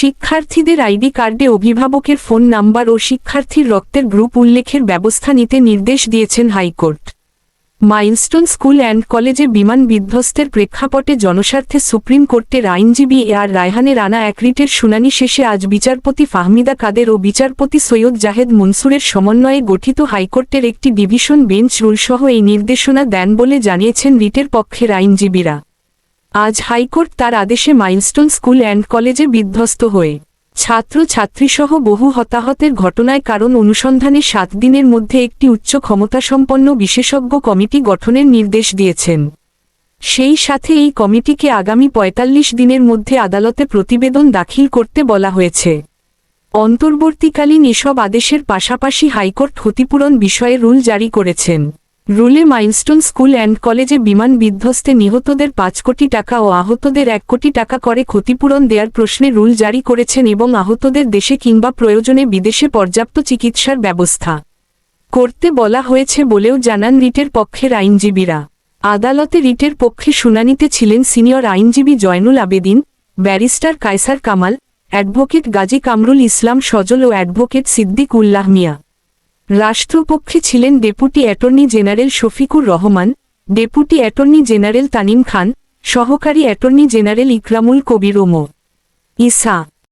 শিক্ষার্থীদের আইডি কার্ডে অভিভাবকের ফোন নাম্বার ও শিক্ষার্থীর রক্তের গ্রুপ উল্লেখের ব্যবস্থা নিতে নির্দেশ দিয়েছেন হাইকোর্ট। মাইলস্টোন স্কুল অ্যান্ড কলেজে বিমান বিধ্বস্তের প্রেক্ষাপটে জনস্বার্থে সুপ্রিম কোর্টের আইনজীবী এ আর রায়হানের আনা এক রিটের শুনানি শেষে আজ বিচারপতি ফাহমিদা কাদের ও বিচারপতি সৈয়দ জাহেদ মনসুরের সমন্বয়ে গঠিত হাইকোর্টের একটি ডিভিশন বেঞ্চ রুলসহ এই নির্দেশনা দেন বলে জানিয়েছেন রিটের পক্ষের আইনজীবীরা। আজ হাইকোর্ট তার আদেশে মাইলস্টোন স্কুল অ্যান্ড কলেজে বিধ্বস্ত হয়ে ছাত্র ছাত্রীসহ বহু হতাহতের ঘটনায় কারণ অনুসন্ধানে সাত দিনের মধ্যে একটি উচ্চ ক্ষমতাসম্পন্ন বিশেষজ্ঞ কমিটি গঠনের নির্দেশ দিয়েছেন। সেই সাথে এই কমিটিকে আগামী ৪৫ দিনের মধ্যে আদালতে প্রতিবেদন দাখিল করতে বলা হয়েছে। অন্তর্বর্তীকালীন এসব আদেশের পাশাপাশি হাইকোর্ট ক্ষতিপূরণ বিষয়ে রুল জারি করেছেন। রুলে মাইলস্টোন স্কুল অ্যান্ড কলেজে বিমান বিধ্বস্তে নিহতদের পাঁচ কোটি টাকা ও আহতদের এক কোটি টাকা করে ক্ষতিপূরণ দেওয়ার প্রশ্নে রুল জারি করেছেন এবং আহতদের দেশে কিংবা প্রয়োজনে বিদেশে পর্যাপ্ত চিকিৎসার ব্যবস্থা করতে বলা হয়েছে বলেও জানান রিটের পক্ষের আইনজীবীরা। আদালতে রিটের পক্ষে শুনানিতে ছিলেন সিনিয়র আইনজীবী জয়নুল আবেদিন, ব্যারিস্টার কায়সার কামাল, অ্যাডভোকেট গাজী কামরুল ইসলাম সজল ও অ্যাডভোকেট সিদ্দিক উল্লাহ মিয়া। রাষ্ট্রপক্ষে ছিলেন deputy attorney general Shafiqur Rahman, deputy attorney general Tanim Khan, সহকারী অ্যাটর্নি জেনারেল ইকরামুল কবির ওমো ইসা